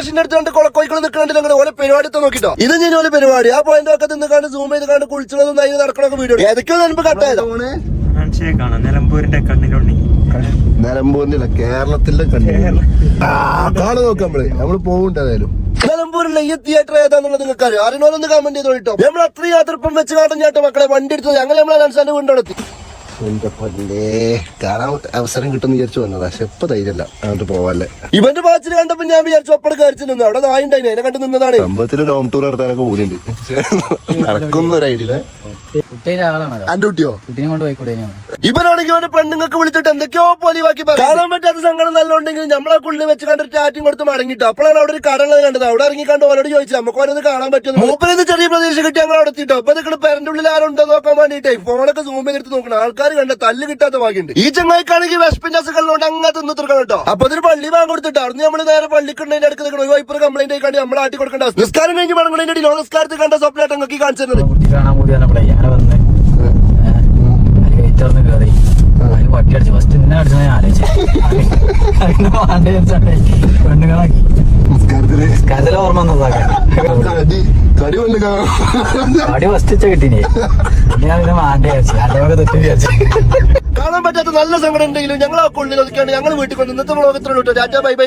Machine എടുത്തുകൊണ്ട് കോഴികൾ നിൽക്കണുണ്ട് നിങ്ങൾ ഓരോ പരിപാടി എടുത്ത് നോക്കിട്ടോ? ഇത് ഞാൻ ഓരോ പരിപാടി. ആ പോയിന്റ് ഒക്കെ നിന്ന് കണ്ട് സൂം ചെയ്ത് കണ്ട് കുളിച്ചതും അതിന് നടക്കണൊക്കെ വീഡിയോ ഏതൊക്കെയോ നൻപ് കട്ടായത് നിലമ്പൂരിന്റെ കണ്ണിലുണ്ണി. നിലമ്പൂരിന്റെ കേരളത്തിലെ കണ്ടു കാണു നോക്കാം നമ്മൾ. നമ്മൾ പോകണ്ടതായാലും നിലമ്പൂരിലെ ഈ തിയേറ്റർ ഏതാന്നുള്ളത് നിങ്ങൾക്ക് അറിയാം അറിയണോലൊന്ന് കമന്റ് ചെയ്തോട്ടോ നമ്മൾ അത്രയും യാത്രപ്പം വെച്ച് കാട്ടും ചേട്ടോ മക്കളെ വണ്ടി എടുത്തത് ഞങ്ങൾ നമ്മളെ അനുസരിച്ച് കൊണ്ടെടുത്തി എന്റെ പല്ലേ അവസരം കിട്ടുന്ന വിചാരിച്ചു വന്നതാ. പക്ഷെ ഇപ്പൊ ധൈര്യല്ല അങ്ങോട്ട് പോവാല്ലേ. ഇവന്റെ ബാച്ചിൽ കണ്ടപ്പോ ഞാൻ വിചാരിച്ചു അപ്പടെ കയറിച്ചു നിന്നു. അവിടെ നായുണ്ടായി എന്നെ കണ്ടു നിന്നതാണ്. സംഭവത്തിൽ ഹോം ടൂർ നടത്താനൊക്കെ കൂടിയുണ്ട് നടക്കുന്ന ഒരു ഐഡിയ അന്റെ കുട്ടിയോ? കുട്ടീനെ കൊണ്ട് പോയിക്കൂടെ ഇവനാണെങ്കിൽ അവന്റെ പെണ്ണുങ്ങൾക്ക് വിളിച്ചിട്ട് എന്തൊക്കെയോ പോലിവാക്കി പറയും. കാണാൻ പറ്റാത്ത സങ്കടം നല്ല ഉണ്ടെങ്കിൽ നമ്മളെ കുള്ളിൽ വെച്ച് കണ്ടിട്ട് ചാറ്റും കൊടുത്ത് മടങ്ങിട്ട്. അപ്പോഴാണ് അവിടെ ഒരു കടള്ളത് കണ്ടത്. അവിടെ ഇറങ്ങി കണ്ട് ഓരോട് ചോദിച്ചു നമുക്ക് ഓരോന്ന് കാണാൻ പറ്റും മൂപ്പരിന്ന് ചെറിയ പ്രതീക്ഷ കിട്ടി ഞങ്ങൾ അവിടെ എത്തിയിട്ടോ അപ്പൊ നിങ്ങൾ പേരന്റെ ഉള്ളിൽ ആരുണ്ടോ നോക്കാൻ വേണ്ടിട്ടേ ഫോണൊക്കെ സൂം ചെയ്തെടുത്ത് നോക്കണം. ആൾക്കാർ കണ്ട തല്ല് കിട്ടാത്ത വാക്കിണ്ട് ഈ ചങ്ങായിക്കാണെങ്കിൽ വിശപ്പിന്റെ അസുഖങ്ങളുണ്ട് അങ്ങനെ തിന്നു തീർക്കണം കേട്ടോ അപ്പൊ അതൊരു പള്ളി വാങ്ങി കൊടുത്തിട്ട്. അവിടെ നമ്മൾ നേരെ പള്ളിക്കുണ്ടതിന്റെ അടുത്ത് നിൽക്കണം ഒരു വൈപ്പർ കംപ്ലൈന്റ് ആയി കണ്ടി നമ്മൾ ആട്ടി കൊടുക്കേണ്ട. നിസ്കാരം കഴിഞ്ഞ് മടങ്ങണതിന്റെ ലോകസ്കാരത്തിൽ നമസ്കാരത്തിൽ കണ്ട സ്വപ്നമായിട്ട് നിങ്ങൾക്ക് കാണിച്ചു തരുന്നത് കുട്ടി കാണാൻ കൂടി വന്നപ്പോഴേ ഞാൻ വന്ന് ഗേറ്റ് തുറന്ന് കയറി അതിന് പട്ടി അടിച്ചു ഫസ്റ്റ് എന്നെ അടിച്ച ഞാൻ ആലോചിച്ചു അതിന് വേണ്ട വെച്ചാണ്ടേ പെണ്ണുങ്ങളാക്കി പിന്നെ ഞാൻ കാണാൻ പറ്റാത്ത നല്ല സങ്കടം ഉണ്ടെങ്കിലും ഞങ്ങൾ ആ ഞങ്ങൾ വീട്ടിൽ കൊണ്ട് ഇന്നത്തെ ലോകത്തിലുള്ള രാജാ ബൈ ബൈ